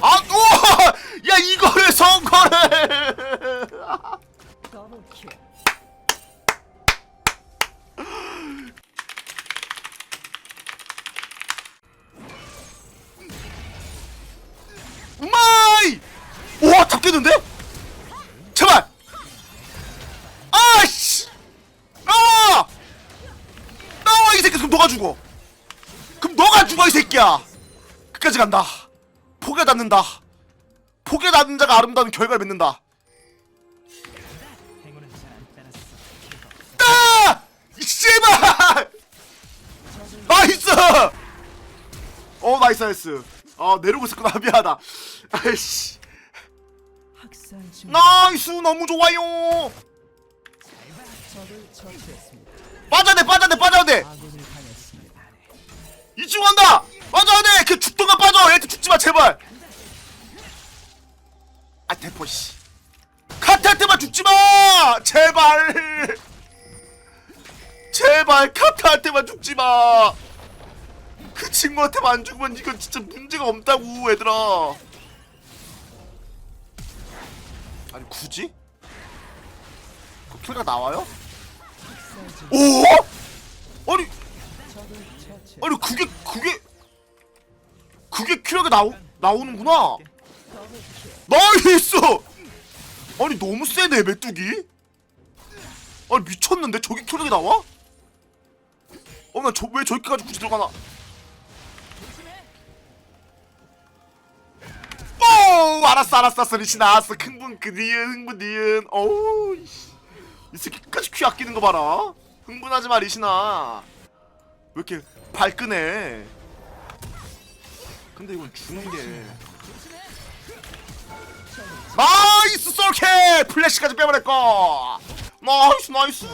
아, 우와! 야, 이거를 킬. 우마이! 우와, 잡겠는데? 제발! 아씨! 나와! 나와, 이 새끼! 그럼 너가 죽어! 그럼 너가 죽어, 이 새끼야! 끝까지 간다. 포기에 닿는다. 포기에 닿는 자가 아름다운 결과를 맺는다. 따랐어. 아! 이 씨발! 나이스! 어 나이스 나이스 아 내려오고 있었구나 미안하다 아이씨 나이스 너무 좋아요 돼 아군을 당했습니다. 이쪽 간다 마 제발 아 대포 씨 카트한테만 죽지마 제발 제발 카트한테만 죽지마 그 친구한테만 안 죽으면 이건 진짜 문제가 없다고 얘들아 아니 굳이? 그 킬가 나와요? 오? 아니. 아니 그게 그게 그게 킬러가 나오 나오는구나. 나이스. 아니 너무 세네 메뚜기. 아니 미쳤는데 저기 킬러가 나와? 어나저 왜 저기까지 굳이 들어가나? 오 알았어 알았어 리시 나왔어 흥분 그 니은 흥분 니은 어우. 이 새끼 끝까지 퀴 아끼는 거 봐라 흥분하지 마 리시나 왜 이렇게 발끈해 근데 이건 주는 게 나이스 솔캐 플래시까지 빼버렸고 나이스 나이스.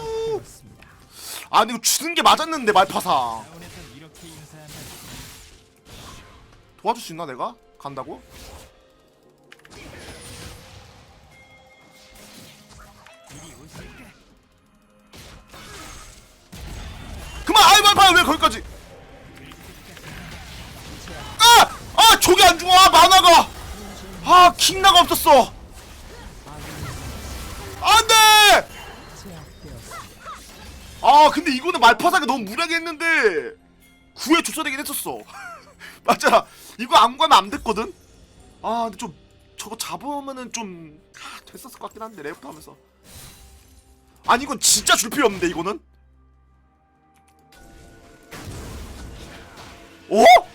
아니 이거 주는 게 맞았는데 말파사. 도와줄 수 있나 내가? 간다고? 그만 아이 말파 왜 거기까지 죽어 아 킹나가 없었어! 안돼. 아 근데 이거는 말파사가 너무 무리하게 했는데 구에 줬어야 되긴 했었어. 맞잖아. 이거 안 가면 안 됐거든? 아 근데 좀 저거 잡으면은 좀 아, 됐었을 것 같긴 한데 레프트 하면서. 아니 이건 진짜 줄 필요 없는데 이거는? 어?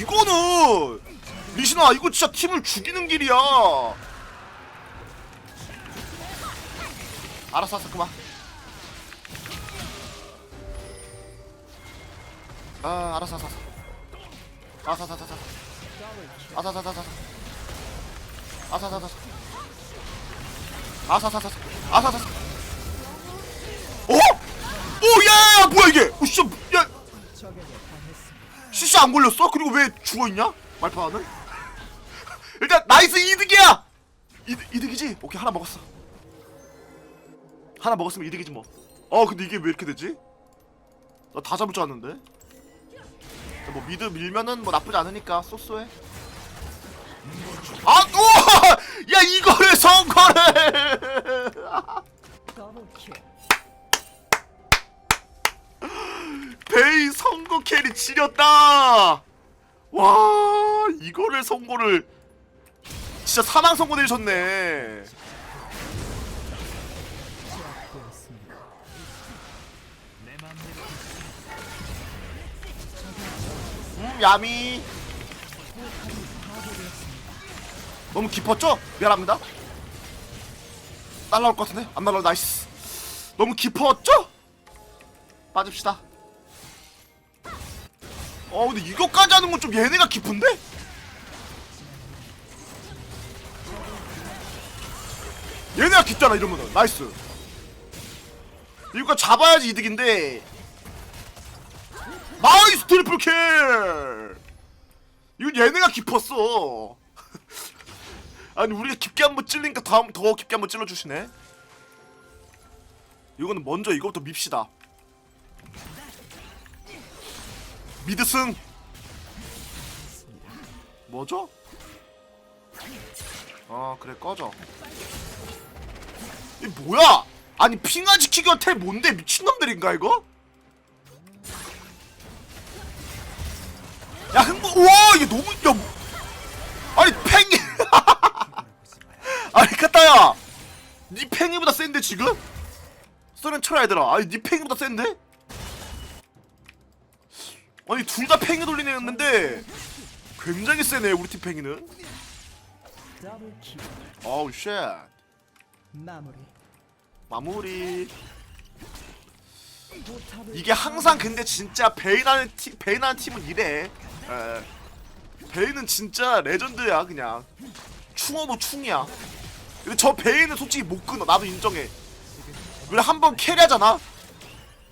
이거는 리신아 이거 진짜 팀을 죽이는 길이야. 알았어 알았어 그만. 아 알았어 알았어 알았어. 알았어 알았어 알았어. 알았어 알았어 알았어 알았어 알았어. 알았어 알았어 어? 오야 뭐야 이게? 오 진짜 CC 안 걸렸어? 그리고 왜 죽어있냐? 말파는? 일단 나이스 이득이야! 이득, 이득이지? 오케이 하나 먹었어 하나 먹었으면 이득이지 뭐 어 근데 이게 왜 이렇게 되지? 나 다 잡을 줄 알았는데 뭐 미드 밀면은 뭐 나쁘지 않으니까 쏘쏘해 아! 우와! 야 이거를 성공을! 베이 선거 캐리 지렸다. 와 이거를 선고를 진짜 사망 선고 내셨네. 음 야미 너무 깊었죠? 미안합니다. 날라올 것 같은데 안 날라 나이스. 너무 깊었죠? 빠집시다. 어 근데 이거까지 하는 건 좀 얘네가 깊은데? 얘네가 깊잖아 이러면은 나이스. 이거 잡아야지 이득인데. 나이스 트리플 킬! 이건 얘네가 깊었어. 아니 우리가 깊게 한번 찔리니까 다음 더 깊게 한번 찔러주시네. 이거는 먼저 이거부터 밉시다. 미드승 뭐죠? 아 그래 꺼져 이 뭐야 아니 핑하 지키기 텔 뭔데 미친놈들인가 이거? 야 흥부 우와 이게 너무 야 뭐- 아니 팽이 아니 카타야 니 팽이보다 센데 지금? 쏘는 쳐라 얘들아 아니 니 팽이보다 센데? 아니 둘 다 팽이 돌리는 애였는데. 굉장히 세네 우리 팀 팽이는. 어우 쉣. 마무리. 마무리. 이게 항상 근데 진짜 베인하는 팀 베인하는 팀은 이래. 에. 베인은 진짜 레전드야 그냥. 충어도 충이야. 근데 저 베인은 솔직히 못 끊어. 나도 인정해. 왜한번 캐리하잖아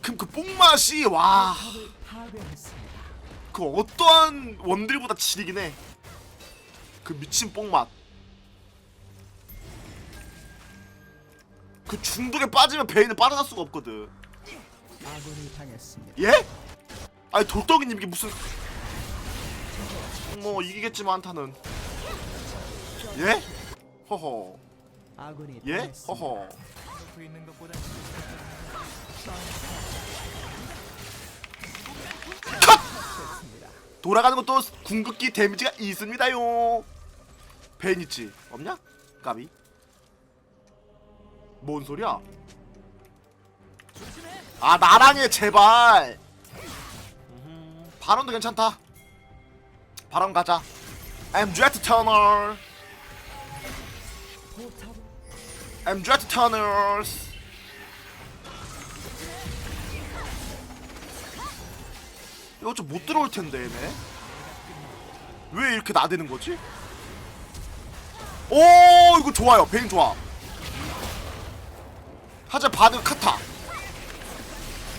그럼 그 뽕맛이 와. 그 어떠한 원딜보다 지리긴 해. 그 미친 뽕맛. 그 중독에 빠지면 베인은 빠져날 수가 없거든. 예? 아니 돌덩이님 이게 무슨 뭐 이기겠지만 한타는 예? 허허 예? 허허 돌아가는 것도 궁극기 데미지가 있습니다요. 벤 있지? 없냐? 까비. 뭔 소리야? 아 나랑 해 제발. 음, 바론도 괜찮다. 바론 가자. I'm Jet. 포탑을 I'm Jet Turners. 이거 좀 못 들어올 텐데 얘네. 왜 이렇게 나대는 거지? 오 이거 좋아요 베인 좋아 하자 바드 카타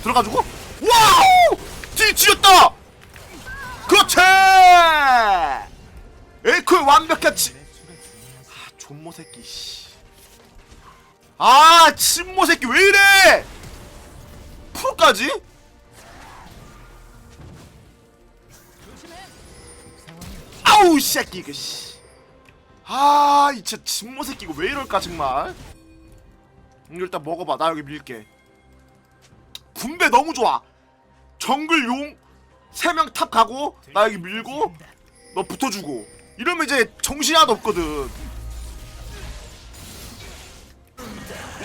들어가지고 와우 뒤 지렸다 그렇지 에이코의 완벽한 치 아, 존모 새끼 씨. 아, 친모 새끼 왜 이래? 풀까지? 아우 이 새끼 이거 씨. 아, 이 진짜 친모 새끼 이거 왜 이럴까 정말? 음, 일단 먹어봐. 나 여기 밀게. 분배 너무 좋아. 정글 용세명탑 가고 나 여기 밀고 너 붙어주고 이러면 이제 정신이 하나도 없거든.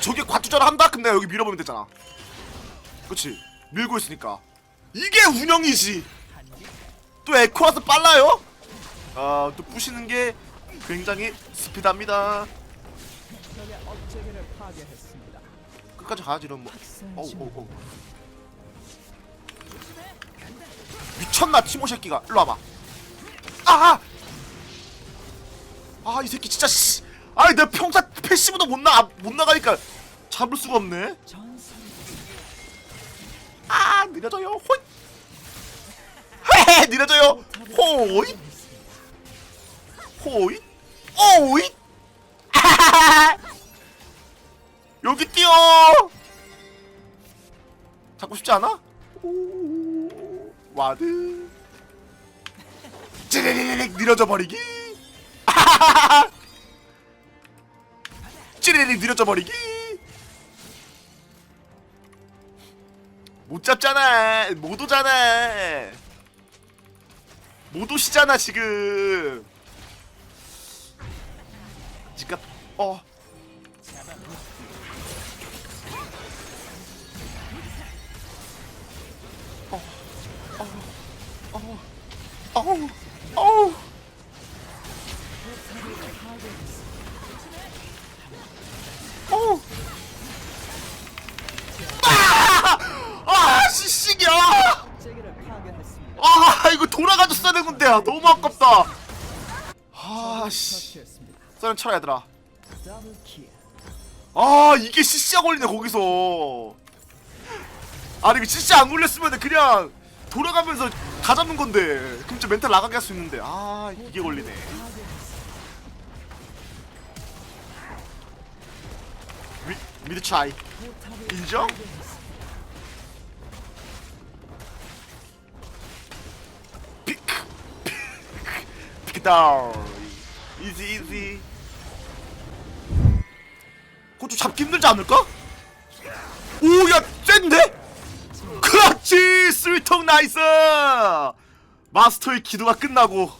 저게 과투자를 한다? 내가 여기 밀어보면 되잖아. 그치? 밀고 있으니까. 이게 운영이지. 또 에코 와서 빨라요? 아, 또 부시는 게 굉장히 스피드합니다. 끝까지 가야지, 이런 뭐. 어우, 어우, 어우. 미쳤나, 티모 새끼가. 일로 와봐. 아! 아, 이 새끼 진짜, 씨. 아이, 내 평타 패시브도 못 나, 못 나가니까 잡을 수가 없네. 아 느려져요 호잇 헤헤 느려져요 호잇 호잇 오잇. 여기 뛰어 잡고 싶지 않아? 오, 와드 찌리리릭 느려져 버리기. 찌리리릭 느려져 버리기 못 잡잖아. 못 오잖아. 못 오시잖아 지금. 지금 어. 어. 어. 어. 어 썰은 쳐라 얘들아. 아, 이게 CC가 걸리네 거기서. 아니 이거 CC 안 걸렸으면 그냥 돌아가면서 다 잡는 건데. 그럼 진짜 멘탈 나가게 할 수 있는데. 아, 이게 걸리네. 미, 미드 차이. 인정? 파괴했습니다. 피크다운 이지 이지 좀 잡기 힘들지 않을까? 오야 센데? 그렇지 스위통 나이스 마스터의 기도가 끝나고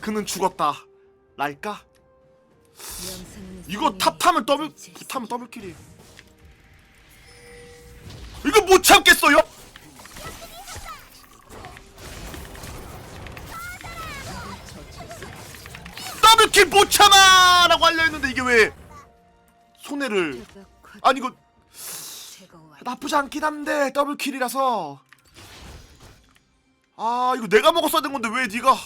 그는 죽었다 랄까? 이거 탑 타면 더블 타면 더블킬이 이거 못 참겠어요? 더블킬 못 참아 라고 하려 했는데 이게 왜 손해를. 아니 이거 나쁘지 않긴 한데 더블킬이라서. 아 이거 내가 먹었어야 된 건데 왜 네가.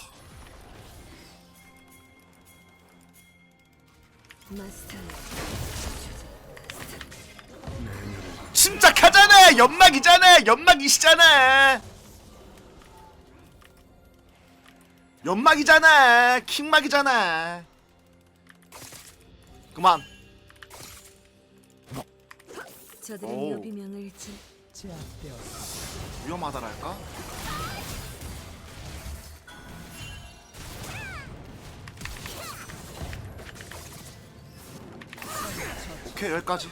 침착하잖아 연막이잖아 연막이시잖아 연막이잖아 킹막이잖아 그만 저들은 오. 요비명을 진 제압되었습니다. 위험하다랄까? 오케이 여기까지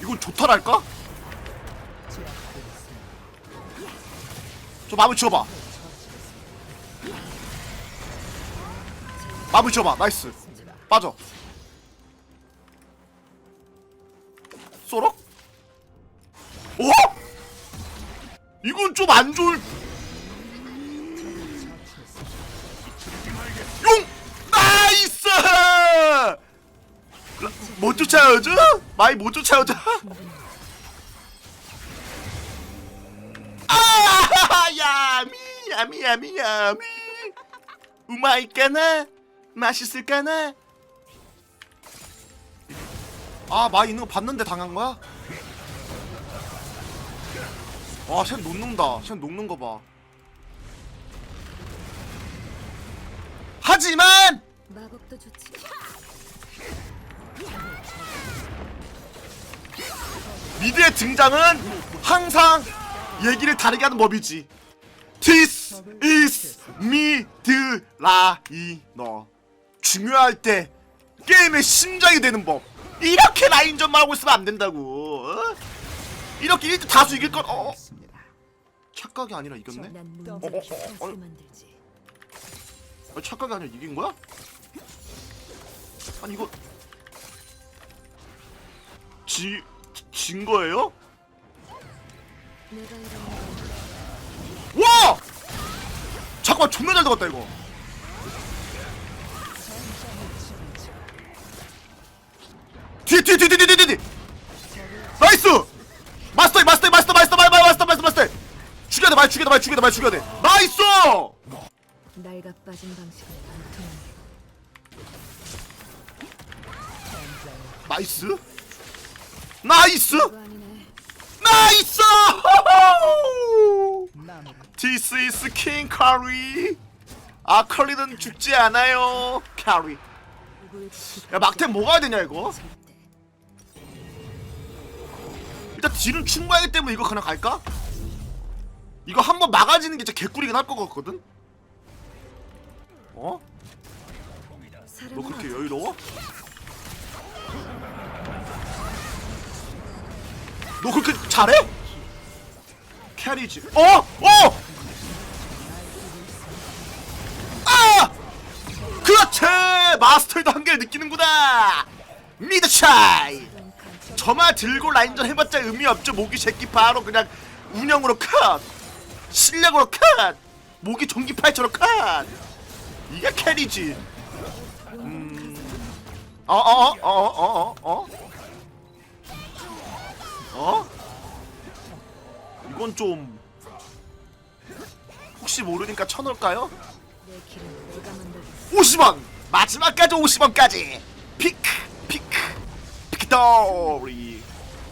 이건 좋다랄까? 제압되었습니다. 저 마무리 지어봐 마무리 지어봐 나이스 빠져 쏘록? 어? 이건 좀 안 좋을 용! 나이스! 못 쫓아오죠? 많이 못 쫓아오죠? 아! 야미 야미 야미 야미 우마이까나? 맛있을까나? 아 마이 있는 거 봤는데 당한 거야? 와, 쟨 녹는다. 쟨 녹는 거 봐. 하지만 마법도 좋지 미드의 등장은 항상 얘기를 다르게 하는 법이지. This is 미드라이너. 중요할 때 게임의 심장이 되는 법. 이렇게 라인전만 하고 있으면 안 된다고. 어? 이렇게 1등 다수 이길 건 어? 어? 착각이 아니라 이겼네? 난 어, 어, 어, 어. 만들지 아, 착각이 아니라 이긴 거야? 아니 이거 지... 진 거예요? 와! 잠깐만 존나 잘 들어갔다 이거 뒤에 뒤에 뒤에 뒤에 뒤에 나이스! 마스터 마스터 마스터 마스터 마스터 마스터 마스터 마스터 죽여야 돼 많이 죽여야 돼 많이 죽여야 돼 많이 죽여야 돼. 나이스! 날가 빠진 방식은 안 나이스? 나이스? 그거 아니네. 나이스! 마무리. This is King Curry. 아 커리는 죽지 않아요 캐리 누구를 지키고 야 막템 뭐 가야 되냐 이거 일단 딜은 충분하기 때문에 이거 그냥 갈까? 이거 한번 막아지는 게 진짜 개꿀이긴 할 것 같거든? 어? 너 그렇게 여유로워? 너 그렇게 잘해? 캐리지 어! 어! 아! 그렇지! 마스터에도 한계를 느끼는구나! 미드 차이! 저만 들고 라인전 해봤자 의미 없죠. 모기 새끼 바로 그냥 운영으로 컷. 실력으로 컷. 모기 전기파이처럼 컷. 이게 캐리지. 음어어어어 어 어 어? 어? 이건 좀 혹시 모르니까 쳐놓을까요? 50원! 마지막까지 50원까지! 피크 Story.